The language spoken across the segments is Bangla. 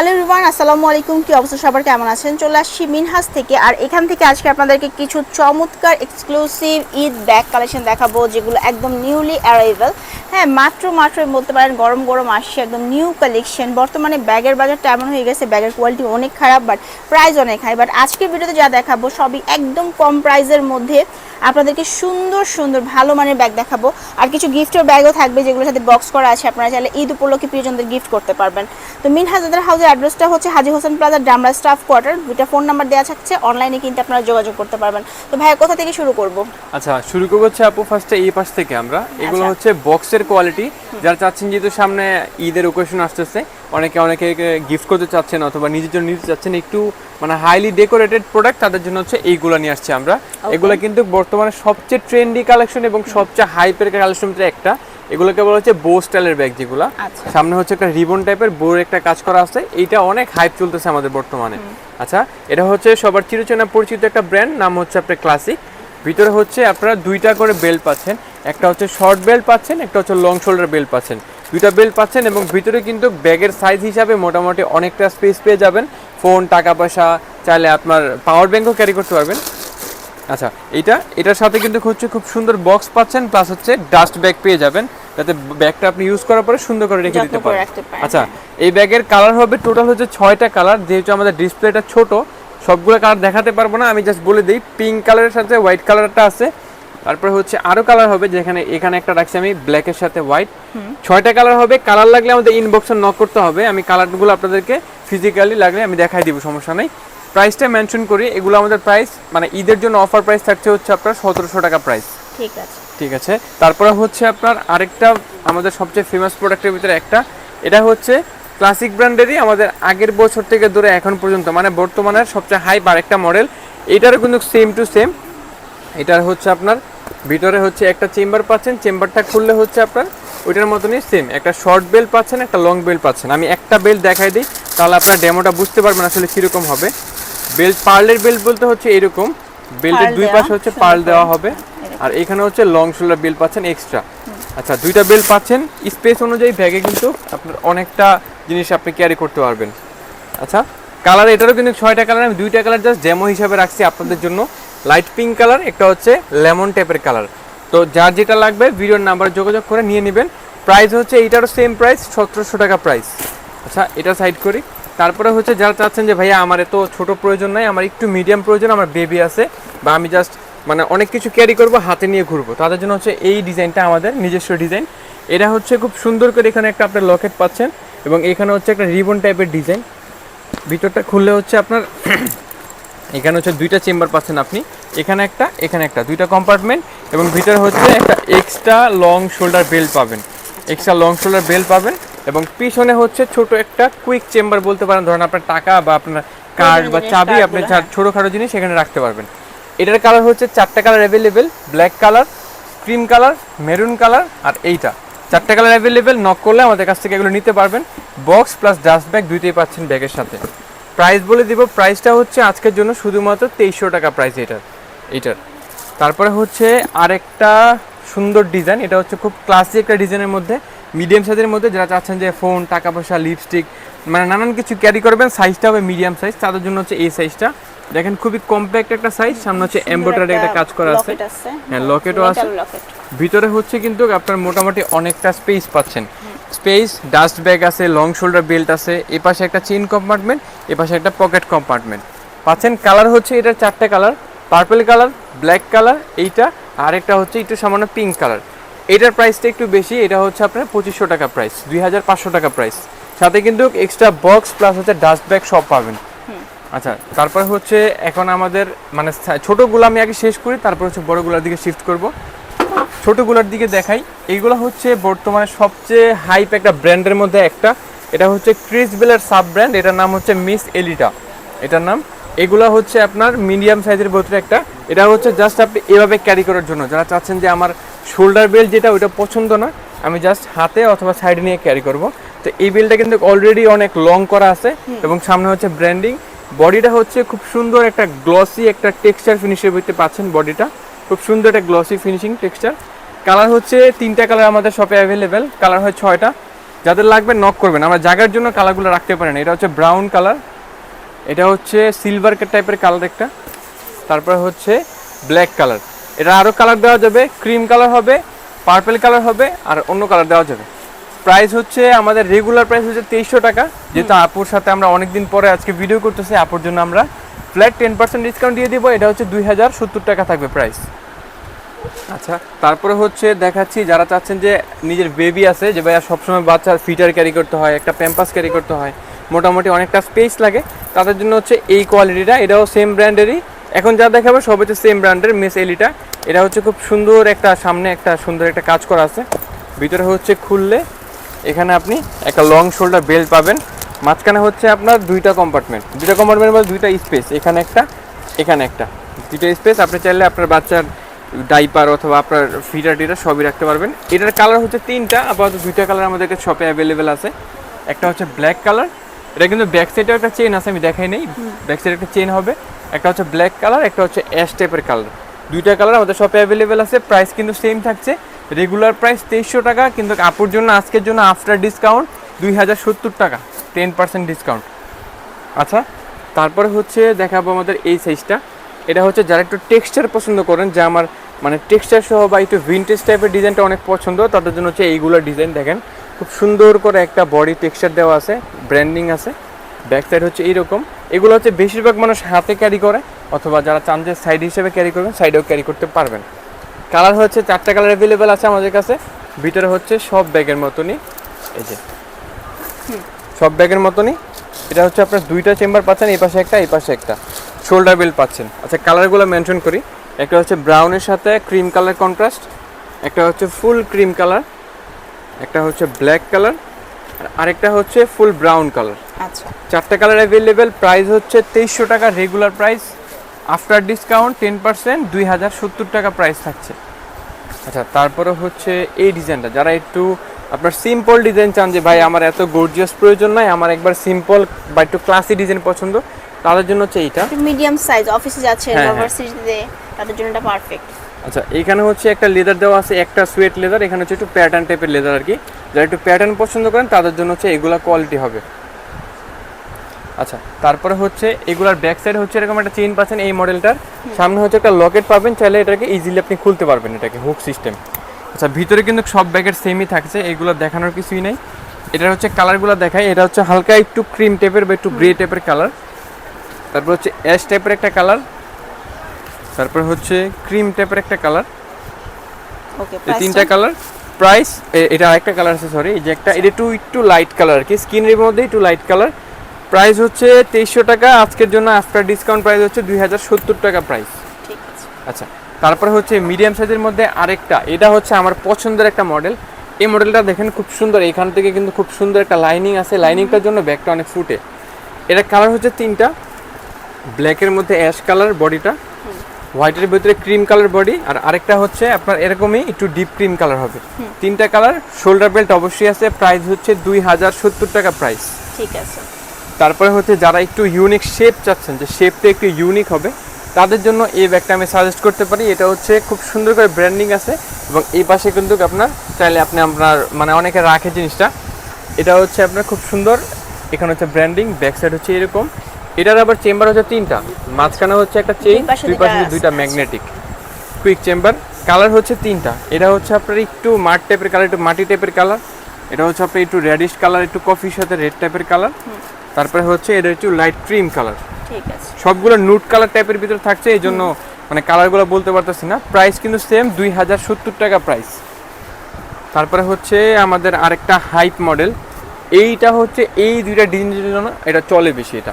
হ্যালো রিওয়ান আসসালামু আলাইকুম। কি অবস্থা? সবার কেমন আছেন? চলে আসছি মিনহাস থেকে আর এখান থেকে আজকে আপনাদেরকে কিছু চমৎকার এক্সক্লুসিভ ঈদ ব্যাগ কালেকশন দেখাবো, যেগুলো একদম নিউলি অ্যারাইভেল হ্যাঁ মাত্র মাত্র বলতে পারেন গরম গরম আসছে, একদম নিউ কালেকশন বর্তমানে ব্যাগের বাজারটা এমন হয়ে গেছে, ব্যাগের কোয়ালিটি অনেক খারাপ বাট প্রাইস অনেক হাই বাট আজকের ভিডিওতে যা দেখাবো, সবই একদম কম প্রাইসের মধ্যে। আপনাদেরকে সুন্দর সুন্দর ভালো মানের ব্যাগ দেখাবো। আর কিছু গিফটের ব্যাগও থাকবে যেগুলোর সাথে বক্স করা আছে। আপনারা চাইলে ঈদ উপলক্ষে প্রিয়জনদের গিফট করতে পারবেন। তো মিনহাজাদের হাউসের অ্যাড্রেসটা হচ্ছে Haji Hossain plaza Damra staff quarter দুইটা ফোন নাম্বার দেওয়া থাকছে। অনলাইনে কিন্তু আপনারা যোগাযোগ করতে পারবেন। তো ভাইয়া কোথা থেকে শুরু করব? আচ্ছা শুরু করব হচ্ছে আপু ফার্স্টে এই পাশ থেকে আমরা। এগুলো আচ্ছা। হচ্ছে বক্সের কোয়ালিটি যারা চাচ্ছেন যেহেতু সামনে ঈদের ওকেশন আসতেছে অনেকে অনেকে গিফট করতে চাচ্ছেন অথবা নিজের জন্য নিতে চাচ্ছেন একটু মানে হাইলি ডেকোরেটেড প্রোডাক্ট তাদের জন্য হচ্ছে এইগুলো নিয়ে আসছে আমরা। এগুলো কিন্তু বর্তমানে সবচেয়ে ট্রেন্ডি কালেকশন এবং সবচেয়ে হাইপের কালেকশন একটা। এগুলোকে বলা হচ্ছে বো স্টাইলের ব্যাগ যেগুলো। আচ্ছা। সামনে হচ্ছে একটা রিবন টাইপের বোর একটা কাজ করা আছে। এইটা অনেক হাইপ চলতেছে আমাদের বর্তমানে। আচ্ছা এটা হচ্ছে সবার চিরচেনা পরিচিত একটা ব্র্যান্ড নাম হচ্ছে আপনার ক্লাসিক ভিতরে হচ্ছে আপনারা দুইটা করে বেল্ট পাচ্ছেন। একটা হচ্ছে শর্ট বেল্ট পাচ্ছেন একটা হচ্ছে লং শোল্ডার বেল্ট পাচ্ছেন। দুইটা বেল্ট পাচ্ছেন এবং ভিতরে কিন্তু ব্যাগের সাইজ হিসাবে মোটামুটি অনেকটা স্পেস পেয়ে যাবেন। ফোন টাকা পয়সা চাইলে আপনার পাওয়ার ব্যাঙ্কও ক্যারি করতে পারবেন। আচ্ছা এটা এটার সাথে কিন্তু হচ্ছে খুব সুন্দর বক্স পাচ্ছেন প্লাস হচ্ছে ডাস্ট ব্যাগ পেয়ে যাবেন। যাতে ব্যাগটা আপনি ইউজ করার পরে সুন্দর করে রেখে দিতে পারেন। আচ্ছা। এই ব্যাগের কালার হবে টোটাল হচ্ছে ছয়টা কালার যেহেতু আমাদের ডিসপ্লেটা ছোট সবগুলো কালার দেখাতে পারব না আমি জাস্ট বলে দিই পিঙ্ক কালারের সাথে হোয়াইট কালারটা আছে। তারপরে হচ্ছে আরও কালার হবে যেখানে এখানে একটা রাখছি আমি ব্ল্যাকের সাথে হোয়াইট ছয়টা কালার হবে কালার লাগলে আমাদের ইনবক্সে নক করতে হবে। আমি কালারগুলো আপনাদেরকে ফিজিক্যালি লাগলে আমি দেখাই দিব সমস্যা নেই। প্রাইসটা মেনশন করি এগুলো আমাদের প্রাইস মানে ঈদের জন্য অফার প্রাইস থাকছে হচ্ছে আপনার সতেরোশো টাকা প্রাইস ঠিক আছে। ঠিক আছে? তারপরে হচ্ছে আপনার আরেকটা আমাদের সবচেয়ে ফেমাস প্রোডাক্টের ভিতরে একটা। এটা হচ্ছে ক্লাসিক ব্র্যান্ডেরই আমাদের আগের বছর থেকে ধরে এখন পর্যন্ত মানে বর্তমানের সবচেয়ে হাইপ আরেকটা মডেল এটারও কিন্তু সেম টু সেম এটার হচ্ছে আপনার ভিতরে হচ্ছে একটা চেম্বার পাচ্ছেন চেম্বারটা খুললে হচ্ছে আপনার ওইটার মতনই সেম একটা শর্ট বেল পাচ্ছেন একটা লং বেল পাচ্ছেন। আমি একটা বেল দেখাই দিই তাহলে আপনার ডেমোটা বুঝতে পারবেন আসলে কীরকম হবে। বেল্ট পার্লের বেল্ট বলতে হচ্ছে এরকম। বেল্টের দুই পাশে হচ্ছে পার্ল দেওয়া হবে। আর এখানে হচ্ছে লং শোল্ডার বেল পাচ্ছেন এক্সট্রা আচ্ছা দুইটা বেল পাচ্ছেন স্পেস অনুযায়ী ব্যাগে কিন্তু আপনার অনেকটা জিনিস আপনি ক্যারি করতে পারবেন। আচ্ছা কালার এটারও কিন্তু ছয়টা কালার আমি দুইটা কালার জাস্ট ডেমো হিসাবে রাখছি আপনাদের জন্য। লাইট পিঙ্ক কালার, একটা হচ্ছে লেমন টাইপের কালার। তো যার যেটা লাগবে, ভিডিওর নাম্বার যোগাযোগ করে নিয়ে নেবেন। প্রাইস হচ্ছে এইটারও সেম প্রাইস সতেরোশো টাকা প্রাইস আচ্ছা এটা সাইড করি। তারপরে হচ্ছে যারা চাচ্ছেন যে, ভাইয়া, আমার এত ছোট প্রয়োজন নাই, আমার একটু মিডিয়াম প্রয়োজন, আমার বেবি আছে, বা আমি জাস্ট মানে অনেক কিছু ক্যারি করব, হাতে নিয়ে ঘুরবো। তাদের জন্য হচ্ছে এই ডিজাইনটা আমাদের নিজস্ব ডিজাইন এটা হচ্ছে খুব সুন্দর করে এখানে একটা আপনার লকেট পাচ্ছেন, এবং এখানে হচ্ছে একটা রিবন টাইপের ডিজাইন ভিতরটা খুললে হচ্ছে আপনার এখানে হচ্ছে দুইটা চেম্বার পাচ্ছেন আপনি। এখানে একটা এখানে একটা দুইটা কম্পার্টমেন্ট এবং ভিতরে হচ্ছে একটা এক্সট্রা লং শোল্ডার বেল্ট পাবেন। এক্সট্রা লং শোল্ডার বেল্ট পাবেন এবং পিছনে হচ্ছে ছোট একটা কুইক চেম্বার বলতে পারেন। ধরেন আপনার টাকা বা আপনার কার্ড বা চাবি আপনি কার্ডগুলো, যা- ছোটখাটো জিনিস এখানে রাখতে পারবেন। এটার কালার হচ্ছে চারটা colour available black colour cream colour maroon colour আর এইটা। চারটা কালার অ্যাভেলেবেল নক করলে আমাদের কাছ থেকে এগুলো নিতে পারবেন। বক্স প্লাস ডাস্ট ব্যাগ দুইটাই পাচ্ছেন ব্যাগের সাথে। প্রাইস বলে দিব প্রাইসটা হচ্ছে আজকের জন্য শুধুমাত্র তেইশশো টাকা প্রাইস এটার। এইটার তারপরে হচ্ছে আরেকটা সুন্দর ডিজাইন এটা হচ্ছে খুব ক্লাসিক একটা ডিজাইনের মধ্যে মিডিয়াম সাইজের মধ্যে যারা চাচ্ছেন যে ফোন টাকা পয়সা লিপস্টিক মানে নানান কিছু ক্যারি করবেন সাইজটা হবে মিডিয়াম সাইজ তাদের জন্য হচ্ছে এই সাইজটা দেখেন খুবই কম্প্যাক্ট একটা সাইজ সামনে হচ্ছে এমব্রয়ডারি একটা কাজ করা আছে। হ্যাঁ, লকেটও আছে। ভিতরে হচ্ছে কিন্তু আপনার মোটামুটি অনেকটা স্পেস পাচ্ছেন। স্পেস ডাস্ট ব্যাগ আছে লং শোল্ডার বেল্ট আছে এ পাশে একটা চেইন কম্পার্টমেন্ট এ পাশে একটা পকেট কম্পার্টমেন্ট পাচ্ছেন কালার হচ্ছে এটার চারটে colour purple colour black colour এইটা আর একটা হচ্ছে একটু সামান্য পিঙ্ক কালার এটার প্রাইসটা একটু বেশি এটা হচ্ছে আপনার পঁচিশশো টাকা প্রাইস দুই হাজার পাঁচশো টাকা প্রাইস সাথে কিন্তু এক্সট্রা বক্স প্লাস হচ্ছে ডাস্ট ব্যাগ সব পাবেন। আচ্ছা তারপর হচ্ছে এখন আমাদের মানে ছোটগুলো আমি আগে শেষ করি তারপর হচ্ছে বড়গুলোর দিকে শিফট করব। ছোটগুলোর দিকে দেখাই এইগুলো হচ্ছে বর্তমানে সবচেয়ে হাইপ একটা ব্র্যান্ডের মধ্যে একটা। এটা হচ্ছে ক্রিস বেলের সাব ব্র্যান্ড এটার নাম হচ্ছে মিস এলিটা এটার নাম। এগুলো হচ্ছে আপনার মিডিয়াম সাইজের ভিতরে একটা। এটা হচ্ছে জাস্ট আপনি এভাবে ক্যারি করার জন্য। যারা চাচ্ছেন যে আমার শোল্ডার বেল্ট যেটা ওইটা পছন্দ না আমি জাস্ট হাতে অথবা সাইডে নিয়ে ক্যারি করব। তো এই বেলটা কিন্তু অলরেডি অনেক লং করা আছে এবং সামনে হচ্ছে ব্র্যান্ডিং বডিটা হচ্ছে খুব সুন্দর একটা গ্লসি একটা টেক্সচার ফিনিশের ভিতরে পাচ্ছেন বডিটা খুব সুন্দর একটা গ্লসি ফিনিশিং টেক্সচার কালার হচ্ছে তিনটা কালার আমাদের শপে অ্যাভেলেবেল কালার হয় ছয়টা। যাদের লাগবে নক করবেন। আমরা জায়গার জন্য কালারগুলো রাখতে পারেন এটা হচ্ছে ব্রাউন কালার। এটা হচ্ছে সিলভার টাইপের কালার একটা। তারপর হচ্ছে ব্ল্যাক কালার। এটা আরও কালার দেওয়া যাবে। ক্রিম কালার হবে পার্পেল কালার হবে আর অন্য কালার দেওয়া যাবে। প্রাইস হচ্ছে আমাদের রেগুলার প্রাইস হচ্ছে তেইশশো টাকা। যেহেতু আপুর সাথে আমরা অনেকদিন পরে আজকে ভিডিও করতেছি আপুর জন্য আমরা ফ্ল্যাট টেন পার্সেন্ট ডিসকাউন্ট দিয়ে দিব। এটা হচ্ছে দুই হাজার সত্তর টাকা থাকবে প্রাইস আচ্ছা তারপরে হচ্ছে দেখাচ্ছি যারা চাচ্ছেন যে নিজের বেবি আছে, যে ভাইয়া সবসময় বাচ্চার ফিটার ক্যারি করতে হয়, একটা প্যাম্পাস ক্যারি করতে হয়, মোটামুটি অনেকটা স্পেস লাগে। তাদের জন্য হচ্ছে এই কোয়ালিটিটা এটাও সেম ব্র্যান্ডেরই এখন যা দেখাবো সব হচ্ছে সেম ব্র্যান্ডের মিস এলিটা এটা হচ্ছে খুব সুন্দর একটা সামনে একটা সুন্দর একটা কাজ করা আছে। ভিতরে হচ্ছে খুললে এখানে আপনি একটা লং শোল্ডার বেল্ট পাবেন। মাঝখানে হচ্ছে আপনার দুইটা কম্পার্টমেন্ট দুইটা কম্পার্টমেন্ট বলতে দুইটা স্পেস এখানে একটা এখানে একটা। দুইটা স্পেস আপনি চাইলে আপনার বাচ্চার ডাইপার অথবা আপনার ফিটার টিটার সবই রাখতে পারবেন। এটার কালার হচ্ছে তিনটা আপাতত দুইটা কালার আমাদের কাছে শপে অ্যাভেলেবেল আছে। একটা হচ্ছে ব্ল্যাক কালার এটা কিন্তু ব্যাক সাইডেও একটা চেন আছে আমি দেখাই নেই। ব্যাক সাইডে একটা চেন হবে। একটা হচ্ছে ব্ল্যাক কালার একটা হচ্ছে অ্যাশ টাইপের কালার দুইটা কালার আমাদের শপে অ্যাভেলেবেল আছে প্রাইস কিন্তু সেম থাকছে। রেগুলার প্রাইস তেইশশো টাকা কিন্তু আপুর জন্য আজকের জন্য আফটার ডিসকাউন্ট দুই হাজার সত্তর টাকা টেন পার্সেন্ট ডিসকাউন্ট আচ্ছা তারপরে হচ্ছে দেখাবো আমাদের এই সাইজটা এটা হচ্ছে যারা একটু টেক্সচার পছন্দ করেন, যে আমার মানে টেক্সচার সহ বা একটু ভিন্টেজ টাইপের ডিজাইনটা অনেক পছন্দ, তাদের জন্য হচ্ছে এইগুলো ডিজাইন দেখেন। খুব সুন্দর করে একটা বডি টেক্সচার দেওয়া আছে ব্র্যান্ডিং আছে ব্যাক সাইড হচ্ছে এইরকম। এগুলো হচ্ছে বেশিরভাগ মানুষ হাতে ক্যারি করে, অথবা যারা চান যে সাইড হিসেবে ক্যারি করবেন সাইডেও ক্যারি করতে পারবেন। কালার হচ্ছে চারটা কালার অ্যাভেলেবেল আছে আমাদের কাছে, ভিতরে হচ্ছে সব ব্যাগের মতনই। এই যে। সব ব্যাগের মতনই। এটা হচ্ছে আপনার দুইটা চেম্বার পাচ্ছেন, এই পাশে একটা, এই পাশে একটা। শোল্ডার বেল্ট পাচ্ছেন। আচ্ছা কালারগুলো মেনশন করি। একটা হচ্ছে ব্রাউনের সাথে ক্রিম কালার কন্ট্রাস্ট একটা হচ্ছে ফুল ক্রিম কালার একটা হচ্ছে ব্ল্যাক কালার আর আরেকটা হচ্ছে ফুল ব্রাউন কালার আচ্ছা। চারটে কালার অ্যাভেলেবেল প্রাইস হচ্ছে তেইশশো টাকা regular price after discount ten percent দুই হাজার সত্তর টাকা প্রাইস থাকছে। আচ্ছা তারপরে হচ্ছে এই ডিজাইনটা যারা একটু আপনার সিম্পল ডিজাইন চান যে ভাই আমার এত গর্জিয়াস প্রয়োজন নাই আমার একবার সিম্পল বা একটু ক্লাসি ডিজাইন পছন্দ তাদের জন্য হচ্ছে এইটা? মিডিয়াম সাইজ অফিসে যাচ্ছেন হ্যাঁ, হ্যাঁ। ইউনিভার্সিটিতে তাদের জন্য এটা পারফেক্ট আচ্ছা এখানে হচ্ছে একটা লেদার দেওয়া আছে একটা সুয়েট লেদার এখানে হচ্ছে একটু প্যাটার্ন টাইপের লেদার আর কি যারা একটু প্যাটার্ন পছন্দ করেন তাদের জন্য হচ্ছে এগুলা কোয়ালিটি হবে। আচ্ছা তারপরে হচ্ছে এগুলার ব্যাক সাইড হচ্ছে এরকম একটা চেইন পাচ্ছেন এই মডেলটার সামনে হচ্ছে একটা লকেট পাবেন চাইলে এটাকে ইজিলি আপনি খুলতে পারবেন এটাকে হুক সিস্টেম আচ্ছা ভিতরে কিন্তু সব ব্যাগের সেমই থাকছে এগুলো দেখানোর কিছুই নেই। এটা হচ্ছে কালারগুলো দেখাই এটা হচ্ছে হালকা একটু ক্রিম টাইপের বা একটু গ্রে টাইপের কালার তারপর হচ্ছে অ্যাশ টাইপের একটা কালার তারপর হচ্ছে ক্রিম টাইপের একটা কালার ওকে এই তিনটা কালার প্রাইস এটা আরেকটা কালার আছে সরি এই যে একটা এটা একটু একটু লাইট কালার আর কি স্কিনের মধ্যে একটু লাইট কালার প্রাইস হচ্ছে তেইশশো টাকা আজকের জন্য আফটার ডিসকাউন্ট প্রাইস হচ্ছে দুই হাজার সত্তর টাকা প্রাইস ঠিক আছে। আচ্ছা তারপরে হচ্ছে মিডিয়াম সাইজের মধ্যে আরেকটা এটা হচ্ছে আমার পছন্দের একটা মডেল এই মডেলটা দেখেন খুব সুন্দর এখান থেকে কিন্তু খুব সুন্দর একটা লাইনিং আছে লাইনিংটার জন্য ব্যাগটা অনেক ফুটে এটা কালার হচ্ছে তিনটা ব্ল্যাকের মধ্যে অ্যাশ কালার বডিটা হোয়াইটের ভিতরে ক্রিম কালার বডি আর আরেকটা হচ্ছে আপনার এরকমই একটু ডিপ ক্রিম কালার হবে। তিনটা কালার শোল্ডার বেল্ট অবশ্যই আছে প্রাইস হচ্ছে দুই হাজার সত্তর টাকা প্রাইস ঠিক আছে। তারপরে হচ্ছে যারা একটু ইউনিক শেপ চাচ্ছেন যে শেপটা একটু ইউনিক হবে তাদের জন্য এই ব্যাগটা আমি সাজেস্ট করতে পারি। এটা হচ্ছে খুব সুন্দর করে ব্র্যান্ডিং আছে এবং এই পাশে কিন্তু আপনার চাইলে আপনি আপনার মানে অনেকে রাখে জিনিসটা। এটা হচ্ছে আপনার খুব সুন্দর এখানে হচ্ছে ব্র্যান্ডিং ব্যাক সাইড হচ্ছে এরকম। এটার আবার চেম্বার হচ্ছে তিনটা। মাঝখানে হচ্ছে একটা চেইন দুই পাশে দুইটা। ম্যাগনেটিক কুইক চেম্বার কালার হচ্ছে তিনটা। এটা হচ্ছে আপনার একটু মাঠ টাইপের কালার একটু মাটি টাইপের কালার এটা হচ্ছে আপনার একটু রেডিশ কালার একটু কফির সাথে রেড টাইপের কালার তারপরে হচ্ছে এটা একটু লাইট ক্রিম কালার ঠিক আছে। সবগুলো নুট কালার টাইপের ভিতরে থাকছে এই জন্য মানে কালারগুলো বলতে পারতেছি না। প্রাইস কিন্তু সেম দুই হাজার সত্তর টাকা প্রাইস তারপরে হচ্ছে আমাদের আরেকটা হাইপ মডেল এইটা হচ্ছে এই দুইটা ডিজাইনের জন্য এটা চলে বেশি এটা।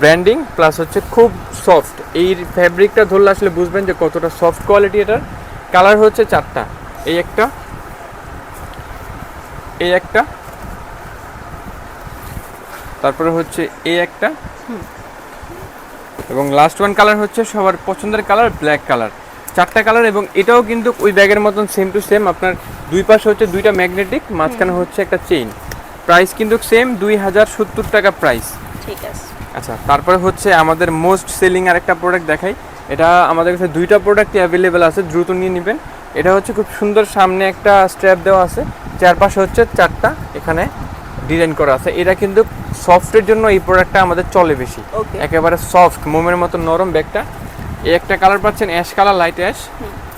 ব্র্যান্ডিং প্লাস হচ্ছে খুব সফট। এই ফ্যাব্রিকটা ধরলে আসলে বুঝবেন যে কতটা সফট কোয়ালিটি এটার। কালার হচ্ছে চারটা। এই একটা এই একটা তারপরে হচ্ছে এই একটা এবং লাস্ট ওয়ান কালার হচ্ছে সবার পছন্দের কালার ব্ল্যাক কালার চারটা কালার এবং এটাও কিন্তু ওই ব্যাগের মতন সেম টু সেম আপনার দুই পাশে হচ্ছে দুইটা ম্যাগনেটিক মাঝখানে হচ্ছে একটা চেইন প্রাইস কিন্তু সেম দুই হাজার সত্তর টাকা প্রাইস ঠিক আছে। আচ্ছা তারপরে হচ্ছে আমাদের মোস্ট সেলিং আর একটা প্রোডাক্ট দেখাই। এটা আমাদের কাছে দুইটা প্রোডাক্টই অ্যাভেলেবেল আছে দ্রুত নিয়ে নেবেন। এটা হচ্ছে খুব সুন্দর সামনে একটা স্ট্র্যাপ দেওয়া আছে চারপাশে হচ্ছে চারটা এখানে ডিজাইন করা আছে। এটা কিন্তু সফটের জন্য এই প্রোডাক্টটা আমাদের চলে বেশি. একেবারে সফট মোমের মতো নরম ব্যাগটা এই একটা কালার পাচ্ছেন অ্যাশ কালার লাইট অ্যাশ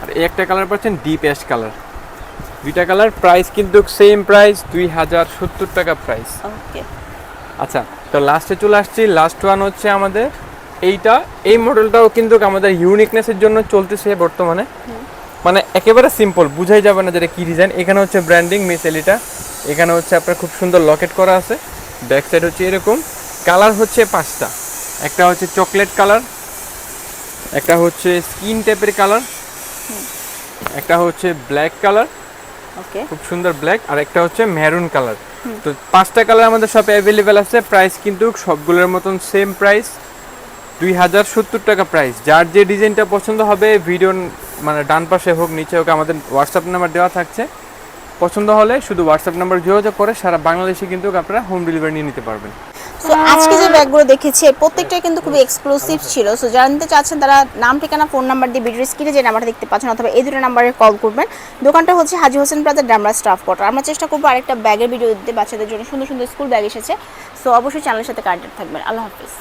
আর এই একটা কালার পাচ্ছেন ডিপ অ্যাশ কালার দুইটা কালার প্রাইস কিন্তু সেম প্রাইস দুই হাজার সত্তর টাকা প্রাইস ওকে আচ্ছা তো লাস্টে চলে আসছি লাস্ট ওয়ান হচ্ছে আমাদের এইটা। এই মডেলটাও কিন্তু আমাদের ইউনিকনেসের জন্য চলতেছে বর্তমানে। মানে একেবারে সিম্পল বুঝাই যাবে না যেটা কি ডিজাইন এখানে হচ্ছে ব্র্যান্ডিং মিস এলিটা এখানে হচ্ছে আপনার খুব সুন্দর লকেট করা আছে। ব্যাক সাইড হচ্ছে এরকম। কালার হচ্ছে পাঁচটা। একটা হচ্ছে চকলেট কালার একটা হচ্ছে স্কিন টাইপের কালার একটা হচ্ছে ব্ল্যাক কালার খুব সুন্দর ব্ল্যাক আর একটা হচ্ছে মেরুন কালার তো পাঁচটা কালার আমাদের শপে অ্যাভেলেবেল আছে। প্রাইস কিন্তু সবগুলোর মতন সেম প্রাইস দুই হাজার সত্তর টাকা প্রাইস যার যে ডিজাইনটা পছন্দ হবে ভিডিও মানে ডান পাশে হোক, নিচে হোক, আমাদের হোয়াটসঅ্যাপ নাম্বার দেওয়া থাকছে। পছন্দ হলে শুধু হোয়াটসঅ্যাপ নাম্বার যোগাযোগ করে সারা বাংলাদেশে কিন্তু আপনারা হোম ডেলিভারি নিয়ে নিতে পারবেন। সো আজকে যে ব্যাগগুলো দেখেছি এর প্রত্যেকটাই কিন্তু খুবই এক্সক্লুসিভ ছিল। সো যারা নিতে চাচ্ছেন তারা নাম ঠিকানা ফোন নাম্বার দিয়ে ভিডিও স্ক্রিনে যে নাম্বারটা দেখতে পাচ্ছেন অথবা এই দুটো নাম্বারে কল করবেন। দোকানটা হচ্ছে হাজি হোসেন প্লাজার ডামরা স্টাফ কোয়ার্টার আমরা চেষ্টা করব আরেকটা ব্যাগের ভিডিও দিতে বাচ্চাদের জন্য সুন্দর সুন্দর স্কুল ব্যাগ এসেছে। সো অবশ্যই চ্যানেলের সাথে কানেক্টেড থাকবেন। আল্লাহ হাফিজ।